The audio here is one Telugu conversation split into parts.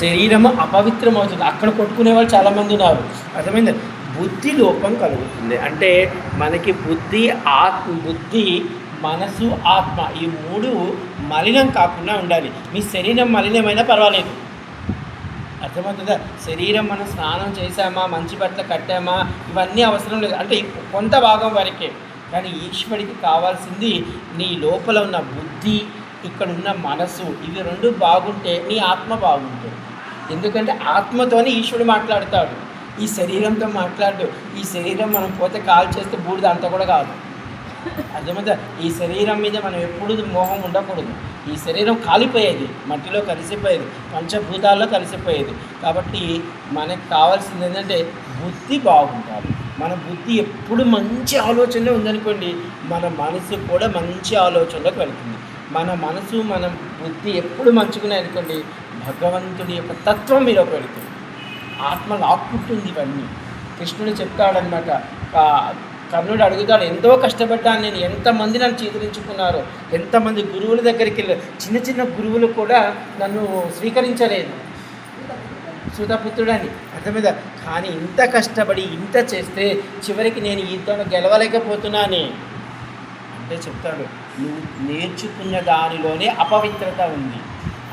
శరీరము అపవిత్రమవుతుంది. అక్కడ కొట్టుకునే వాళ్ళు చాలామంది ఉన్నారు. అర్థమైంది? బుద్ధి లోపం కలుగుతుంది. అంటే మనకి బుద్ధి ఆత్మ బుద్ధి మనసు ఆత్మ ఈ మూడు మలినం కాకుండా ఉండాలి. మీ శరీరం మలినమైనా పర్వాలేదు. అర్థమవుతుందా? శరీరం మనం స్నానం చేసామా మంచి బట్టలు కట్టామా ఇవన్నీ అవసరం లేదు. అంటే కొంత భాగం వరకే. కానీ ఈశ్వరుడికి కావాల్సింది నీ లోపల ఉన్న బుద్ధి ఇక్కడ ఉన్న మనసు ఇవి రెండు బాగుంటే నీ ఆత్మ బాగుంటుంది. ఎందుకంటే ఆత్మతోనే ఈశ్వరుడు మాట్లాడతాడు. ఈ శరీరంతో మాట్లాడు. ఈ శరీరం మనం పోతే కాల్ చేస్తే బూడిద అంత కూడా కాదు. అర్థమైందా? ఈ శరీరం మీద మనం ఎప్పుడు మోహం ఉండకూడదు. ఈ శరీరం కాలిపోయేది మట్టిలో కలిసిపోయేది పంచభూతాల్లో కలిసిపోయేది. కాబట్టి మనకు కావాల్సింది ఏంటంటే బుద్ధి బాగుండాలి. మన బుద్ధి ఎప్పుడు మంచి ఆలోచనలో ఉందనుకోండి మన మనసు కూడా మంచి ఆలోచనలోకి వెళ్తుంది. మన మనసు మన బుద్ధి ఎప్పుడు మంచుకున్నాయి అనుకోండి భగవంతుడి యొక్క తత్వం మీలోకి వెళుతుంది ఆత్మ లాక్కుంటుంది ఇవన్నీ. కృష్ణుడు చెప్తాడనమాట కర్ణుడు అడుగుతాడు ఎంతో కష్టపడ్డాను నేను ఎంతమంది నన్ను చీదరించుకున్నారో ఎంతమంది గురువుల దగ్గరికి వెళ్ళారు చిన్న చిన్న గురువులు కూడా నన్ను స్వీకరించలేదు. సుతపుత్రుడని. అర్థమైందా? కానీ ఇంత కష్టపడి ఇంత చేస్తే చివరికి నేను ఈతను గెలవలేకపోతున్నానే. అంటే చెప్తాడు నువ్వు నేర్చుకున్న దానిలోనే అపవిత్రత ఉంది.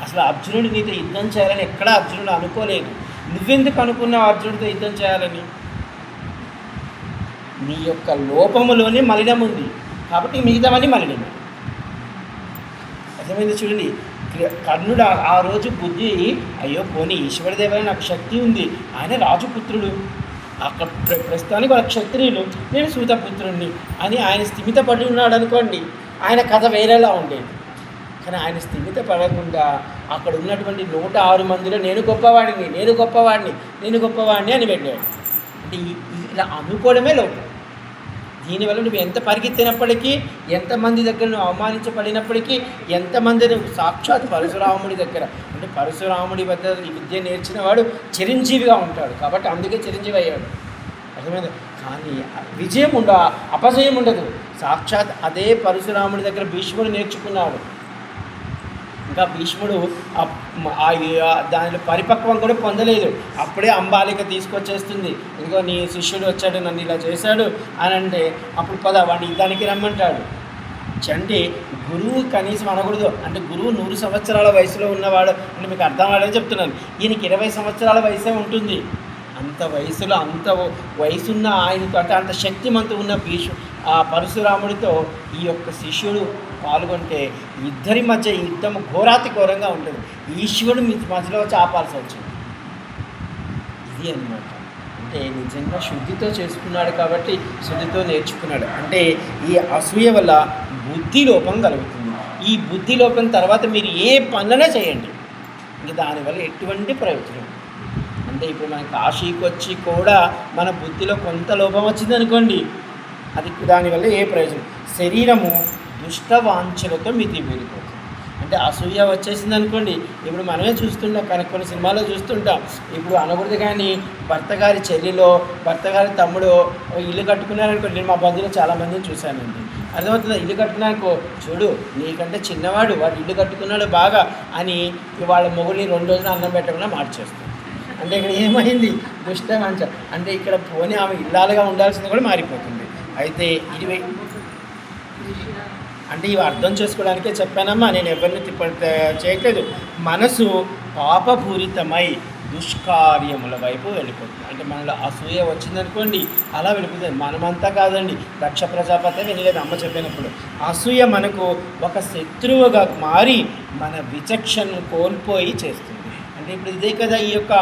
అసలు అర్జునుడు నీతో యుద్ధం చేయాలని ఎక్కడా అర్జునుడు అనుకోలేదు. నువ్వెందుకు అనుకున్నావు అర్జునుడితో యుద్ధం చేయాలని? నీ యొక్క లోపములోనే మలినం ఉంది. కాబట్టి మిగతావన్నీ మలినమే. అర్థమైంది చూడండి. క్రి- కర్ణుడు ఆ- రోజు బుద్ధి అయ్యో పోనీ ఈశ్వరదేవని నాకు శక్తి ఉంది. ఆయన రాజుపుత్రుడు. అక్కడ ప్ర- ప్రస్తుతానికి వాళ్ళ క్షత్రియులు నేను సూతపుత్రుడిని అని ఆయన స్థిమిత పడి ఉన్నాడు అనుకోండి ఆయన కథ వేరేలా ఉండేది. కానీ ఆయన స్థిమిత పడకుండా అక్కడ ఉన్నటువంటి నూట ఆరు మందిలో నేను గొప్పవాడిని నేను గొప్పవాడిని నేను గొప్పవాడిని అని వెళ్ళాడు అంటే ఇలా అనుకోవడమే లోపం. దీనివల్ల నువ్వు ఎంత పరిగెత్తినప్పటికీ ఎంతమంది దగ్గర నువ్వు అవమానించబడినప్పటికీ ఎంతమంది నువ్వు సాక్షాత్ పరశురాముడి దగ్గర. అంటే పరశురాముడి వద్ద ఈ విద్య నేర్చిన వాడు చిరంజీవిగా ఉంటాడు. కాబట్టి అందుకే చిరంజీవి అయ్యాడు. అర్థమైంది? కానీ విజయం ఉండ అపజయం ఉండదు. సాక్షాత్ అదే పరశురాముడి దగ్గర భీష్ముడు నేర్చుకున్నాడు. ఇంకా భీష్ముడు ఆ- దానిలో పరిపక్వం కూడా పొందలేదు. అప్పుడే అంబాలిక తీసుకొచ్చేస్తుంది. ఇదిగో నీ శిష్యుడు వచ్చాడు నన్ను ఇలా చేశాడు అని అంటే అప్పుడు పద వాడిని యుద్ధానికి రమ్మంటాడు. అంటే గురువు కనీసం అనకూడదు. అంటే గురువు నూరు సంవత్సరాల వయసులో ఉన్నవాడు అంటే మీకు అర్థం అవ్వాలని చెప్తున్నాను. ఈయనకి ఇరవై సంవత్సరాల వయసే ఉంటుంది. అంత వయసులో అంత వయసున్న ఆయనతో అంటే అంత శక్తిమంతు ఉన్న భీషు ఆ పరశురాముడితో ఈ యొక్క శిష్యుడు పాల్గొంటే ఇద్దరి మధ్య యుద్ధం ఘోరాతి ఘోరంగా ఉంటుంది. ఈశ్వరుడు మీ మధ్యలో వచ్చి ఆపాల్సి వచ్చింది. ఇది అన్నమాట. అంటే నిజంగా శుద్ధితో చేసుకున్నాడు కాబట్టి శుద్ధితో నేర్చుకున్నాడు. అంటే ఈ అసూయ వల్ల బుద్ధి లోపం కలుగుతుంది. ఈ బుద్ధి లోపం తర్వాత మీరు ఏ పనులనే చేయండి. ఇంక దానివల్ల ఎటువంటి ప్రయోజనం? అంటే ఇప్పుడు మన కాశీకి వచ్చి కూడా మన బుద్ధిలో కొంత లోపం వచ్చింది అనుకోండి అది దానివల్ల ఏ ప్రయోజనం? శరీరము దుష్ట వాంఛలతో మితి మీరిపోతుంది అంటే అసూయ వచ్చేసింది అనుకోండి ఇప్పుడు మనమే చూస్తుంటాం కానీ కొన్ని సినిమాల్లో చూస్తుంటాం ఇప్పుడు అనకూడదు కానీ భర్త గారి చెల్లిలో భర్త గారి తమ్ముడు ఓ ఇల్లు కట్టుకున్నారనుకోండి నేను మా బంధువులు చాలామందిని చూశానండి. అర్థమవుతుందా? ఇల్లు కట్టుకున్నానుకో చూడు నీకంటే చిన్నవాడు వాడు ఇల్లు కట్టుకున్నాడు బాగా అని వాళ్ళ మొగుడిని రెండు రోజులు అన్నం పెట్టకుండా మార్చేస్తాం అంటే ఇక్కడ ఏమైంది? దుష్టం అంటే ఇక్కడ పోనీ ఆమె ఇల్లాలుగా ఉండాల్సింది కూడా మారిపోతుంది. అయితే ఇరవై అంటే ఇవి అర్థం చేసుకోవడానికే చెప్పానమ్మా నేను ఎవరిని తిప్ప చేయట్లేదు. మనసు పాపపూరితమై దుష్కార్యముల వైపు వెళ్ళిపోతుంది. అంటే మనలో అసూయ వచ్చిందనుకోండి అలా వెళ్ళిపోతుంది. మనమంతా కాదండి దక్ష ప్రజాపతి వినలేదు అమ్మ చెప్పినప్పుడు. అసూయ మనకు ఒక శత్రువుగా మారి మన విచక్షణను కోల్పోయి చేస్తుంది. అంటే ఇప్పుడు ఇదే కదా ఈ యొక్క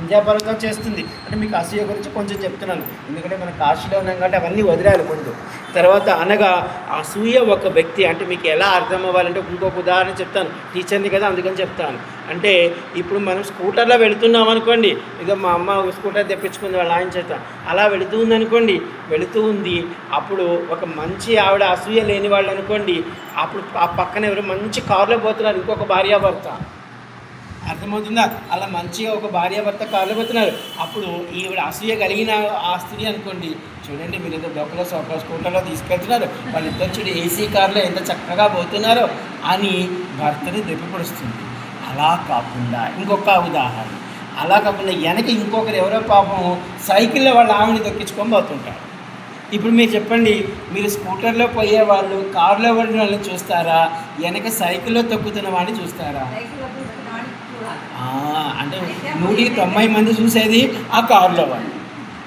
విద్యాపరంగా చేస్తుంది. అంటే మీకు అసూయ గురించి కొంచెం చెప్తున్నాను. ఎందుకంటే మన కాశీలో ఉన్నాం కాబట్టి అవన్నీ వదిలేయాలి ముందు. తర్వాత అనగా అసూయ ఒక వ్యక్తి అంటే మీకు ఎలా అర్థం అవ్వాలంటే ఇంకొక ఉదాహరణ చెప్తాను. టీచర్ని కదా అందుకని చెప్తాను. అంటే ఇప్పుడు మనం స్కూటర్లో వెళుతున్నాం అనుకోండి. ఇదో మా అమ్మ స్కూటర్ తెప్పించుకుంది వాళ్ళ ఆయన చేత. అలా వెళుతూ ఉంది అనుకోండి. వెళుతూ ఉంది. అప్పుడు ఒక మంచి ఆవిడ అసూయ లేని వాళ్ళు అనుకోండి. అప్పుడు ఆ పక్కన ఎవరు మంచి కారులో పోతున్నారు. ఇంకొక భార్యాభర్త. అర్థమవుతుందా? అలా మంచిగా ఒక భార్యాభర్త కాళ్ళు పోతున్నారు అప్పుడు ఈవిడ అసూయ కలిగిన ఆ స్త్రీ అనుకోండి చూడండి మీరు ఏదో డొక్కలో సోకలో స్కూటర్లో తీసుకెళ్తున్నారు. వాళ్ళిద్దరు చూడు ఏసీ కార్లో ఎంత చక్కగా పోతున్నారో అని భర్తని దెబ్బపడుస్తుంది అలా కాకుండా ఇంకొక ఉదాహరణ. అలా కాకుండా వెనక ఇంకొకరు ఎవరో పాపం సైకిల్లో వాళ్ళ ఆమెని దొక్కించుకొని పోతుంటారు. ఇప్పుడు మీరు చెప్పండి మీరు స్కూటర్లో పోయే వాళ్ళు కారులో పడిన వాళ్ళని చూస్తారా? వెనక సైకిల్లో తొక్కుతున్న వాడిని చూస్తారా? అంటే నూటికి తొంభై మంది చూసేది ఆ కారులో వాడిని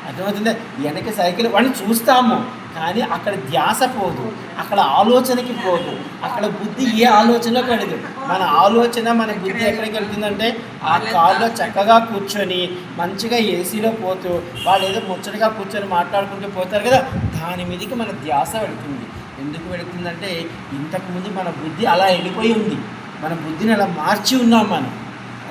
అర్థమవుతుందా? వెనక సైకిల్ వాడిని చూస్తాము కానీ అక్కడ ధ్యాస పోదు అక్కడ ఆలోచనకి పోదు అక్కడ బుద్ధి ఏ ఆలోచన కలదు. మన ఆలోచన మన బుద్ధి ఎక్కడికి వెళ్తుందంటే ఆ కారులో చక్కగా కూర్చొని మంచిగా ఏసీలో పోతూ వాళ్ళు ఏదో ముచ్చటగా కూర్చొని మాట్లాడుకుంటూ పోతారు కదా దాని మీదకి మన ధ్యాస వెళుతుంది. ఎందుకు వెళుతుందంటే ఇంతకుముందు మన బుద్ధి అలా వెళ్ళిపోయి ఉంది. మన బుద్ధిని అలా మార్చి ఉన్నాం మనం.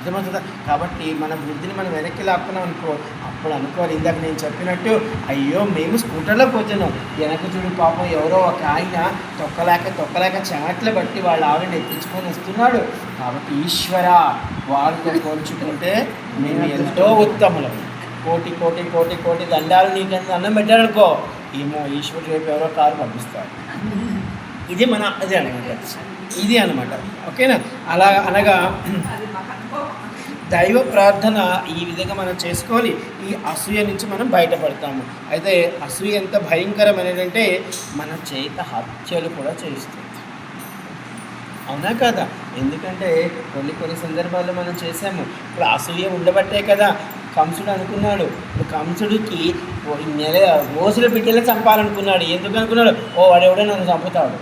అర్థమవుతుందా? కాబట్టి మన వృద్ధిని మనం వెనక్కి లాక్కున్నాం అనుకో అప్పుడు అనుకోవాలి. ఇందాక నేను చెప్పినట్టు అయ్యో మేము స్కూటర్లో పోతున్నాం వెనక చూడు పాపం ఎవరో ఒక ఆయన తొక్కలేక తొక్కలేక చెమట్లు బట్టి వాళ్ళ ఆవిడని ఎత్తించుకొని వస్తున్నాడు. కాబట్టి ఈశ్వర వారితో పోల్చుకుంటే మేము ఎంతో ఉత్తములం. కోటి కోటి కోటి కోటి దండాలు నీకు అన్నం పెట్టారనుకో ఏమో ఈశ్వరుడు రేపు ఎవరో కారు పంపిస్తారు. ఇది మన అది అనమాట ఇది అనమాట ఓకేనా? అలా అనగా దైవ ప్రార్థన ఈ విధంగా మనం చేసుకోవాలి. ఈ అసూయ నుంచి మనం బయటపడతాము. అయితే అసూయ ఎంత భయంకరమైనదంటే మన చేత హత్యలు కూడా చేస్తుంది అవునా కదా? ఎందుకంటే కొన్ని కొన్ని సందర్భాల్లో మనం చేసాము ఇప్పుడు అసూయ ఉండబట్టే కదా కంసుడు అనుకున్నాడు. కంసుడికి నెల రోజుల బిడ్డలే చంపాలనుకున్నాడు. ఎందుకు అనుకున్నాడు? ఓ వాడెవడో నన్ను చంపుతాడు.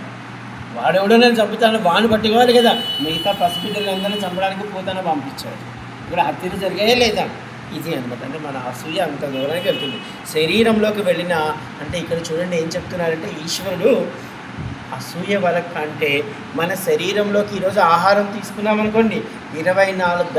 వాడెవడో నేను చంపుతాను వాడిని పట్టుకోవాలి కదా. మిగతా పసిబిడ్డలందరినీ చంపడానికి పోతాను పంపించాడు. ఇక్కడ హత్యలు జరిగాయే లేదా? ఇది అనమాట అంటే మన అసూయ అంత దూరానికి వెళ్తుంది. శరీరంలోకి వెళ్ళిన అంటే ఇక్కడ చూడండి ఏం చెప్తున్నారంటే ఈశ్వరుడు అసూయ వల్ల కంటే మన శరీరంలోకి ఈరోజు ఆహారం తీసుకున్నాం అనుకోండి ఇరవై నాలుగు